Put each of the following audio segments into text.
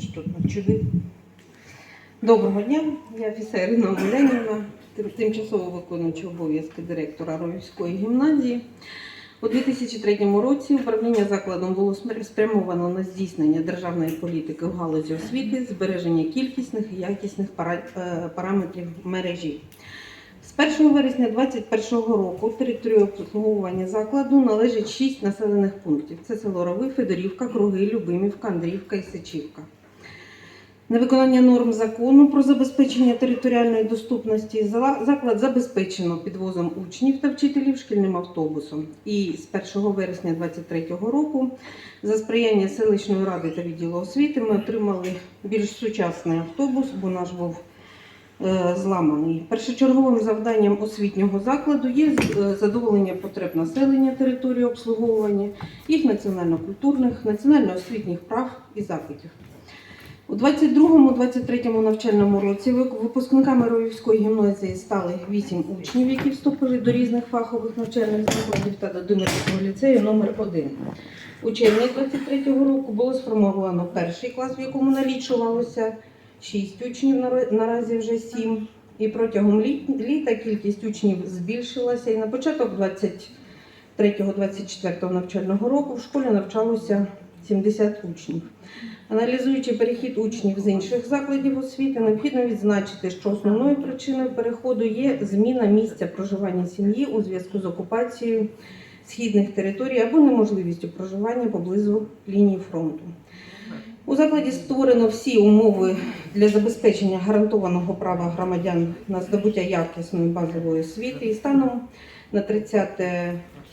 чи тут чуди. Доброго дня, я офіцер Ірина тимчасово виконуючий обов'язки директора Ровівської гімназії. У 2003 році управління закладом було спрямовано на здійснення державної політики в галузі освіти, збереження кількісних і якісних е, параметрів мережі. З 1 вересня 2021 року територію обслуговування закладу належить 6 населених пунктів. Це село Рови, Федорівка, Круги, Любимівка, Андріївка і Сичівка. Невиконання норм закону про забезпечення територіальної доступності заклад забезпечено підвозом учнів та вчителів шкільним автобусом. І з 1 вересня 2023 року за сприяння селищної ради та відділу освіти ми отримали більш сучасний автобус, бо наш був е, зламаний. Першочерговим завданням освітнього закладу є е, задоволення потреб населення території обслуговування, їх національно-культурних, національно-освітніх прав і запитів. У 22-23 навчальному році випускниками Ровівської гімназії стали 8 учнів, які вступили до різних фахових навчальних закладів та до Димирського ліцею номер 1 У червні 23-го року було сформовано перший клас, в якому налічувалося 6 учнів, наразі вже 7. І протягом літа кількість учнів збільшилася. І на початок 23-24 навчального року в школі навчалося 70 учнів. Аналізуючи перехід учнів з інших закладів освіти, необхідно відзначити, що основною причиною переходу є зміна місця проживання сім'ї у зв'язку з окупацією східних територій або неможливістю проживання поблизу лінії фронту. У закладі створено всі умови для забезпечення гарантованого права громадян на здобуття якісної базової освіти. І станом на 30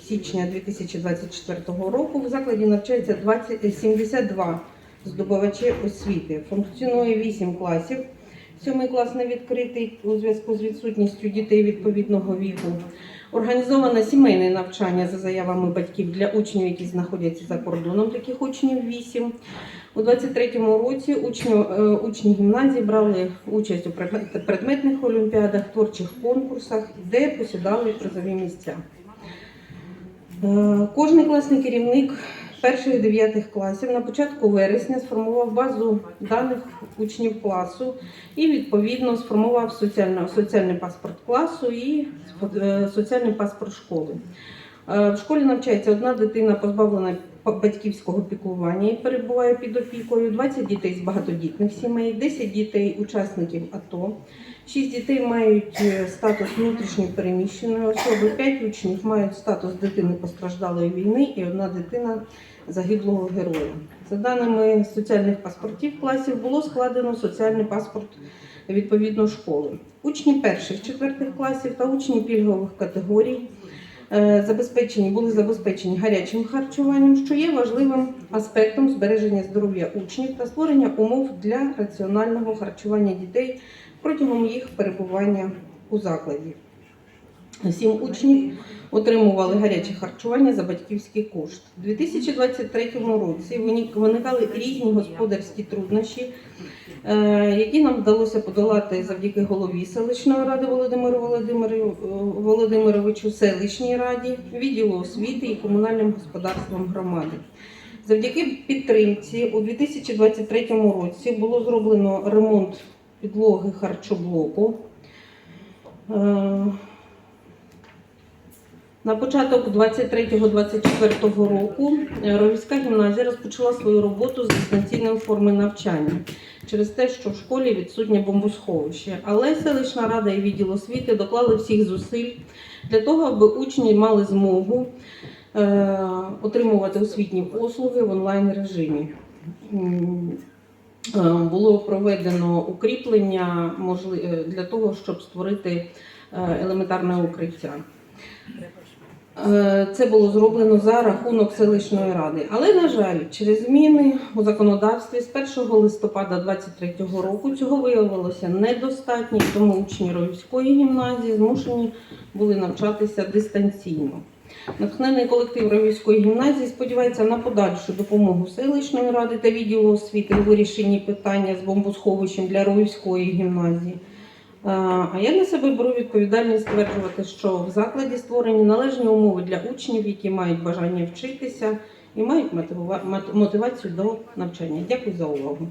січня 2024 року в закладі навчається 20, 72 здобувачі освіти. Функціонує 8 класів. Сьомий клас не відкритий у зв'язку з відсутністю дітей відповідного віку. Організоване сімейне навчання за заявами батьків для учнів, які знаходяться за кордоном. Таких учнів 8. У 23-му році учні, е, учні гімназії брали участь у предметних олімпіадах, творчих конкурсах, де посідали призові місця. Е, Кожний класний керівник перших дев'ятих класів на початку вересня сформував базу даних учнів класу і відповідно сформував соціальний паспорт класу і е, соціальний паспорт школи. Е, В школі навчається одна дитина, позбавлена батьківського піклування і перебуває під опікою, 20 дітей з багатодітних сімей, 10 дітей учасників АТО, 6 дітей мають е, статус внутрішньо переміщеної особи, 5 учнів мають статус дитини постраждалої війни і одна дитина загиблого героя. За даними соціальних паспортів класів, було складено соціальний паспорт відповідно школи. Учні перших четвертих класів та учні пільгових категорій забезпечені були забезпечені гарячим харчуванням, що є важливим аспектом збереження здоров'я учнів та створення умов для раціонального харчування дітей протягом їх перебування у закладі. Сім учнів отримували гаряче харчування за батьківський кошт. У 2023 році виникали різні господарські труднощі, е, які нам вдалося подолати завдяки голові селищної ради Володимиру е, Володимировичу, селищній раді, відділу освіти і комунальним господарствам громади. Завдяки підтримці у 2023 році було зроблено ремонт підлоги харчоблоку. На початок 23-24 року е, Ровівська гімназія розпочала свою роботу з дистанційної форми навчання через те, що в школі відсутнє бомбосховище. Але селищна рада і відділ освіти доклали всіх зусиль для того, аби учні мали змогу е, отримувати освітні послуги в онлайн режимі. Е, Було проведено укріплення для того, щоб створити елементарне укриття. Е, Це було зроблено за рахунок селищної ради. Але, на жаль, через зміни у законодавстві з 1 листопада 2023 року цього виявилося недостатньо, тому учні Ровівської гімназії змушені були навчатися дистанційно. Натхнений колектив Ровівської гімназії сподівається на подальшу допомогу селищної ради та відділу освіти у вирішенні питання з бомбосховищем для Ровівської гімназії. А я на себе беру відповідальність стверджувати, що в закладі створені належні умови для учнів, які мають бажання вчитися і мають мотивацію до навчання. Дякую за увагу.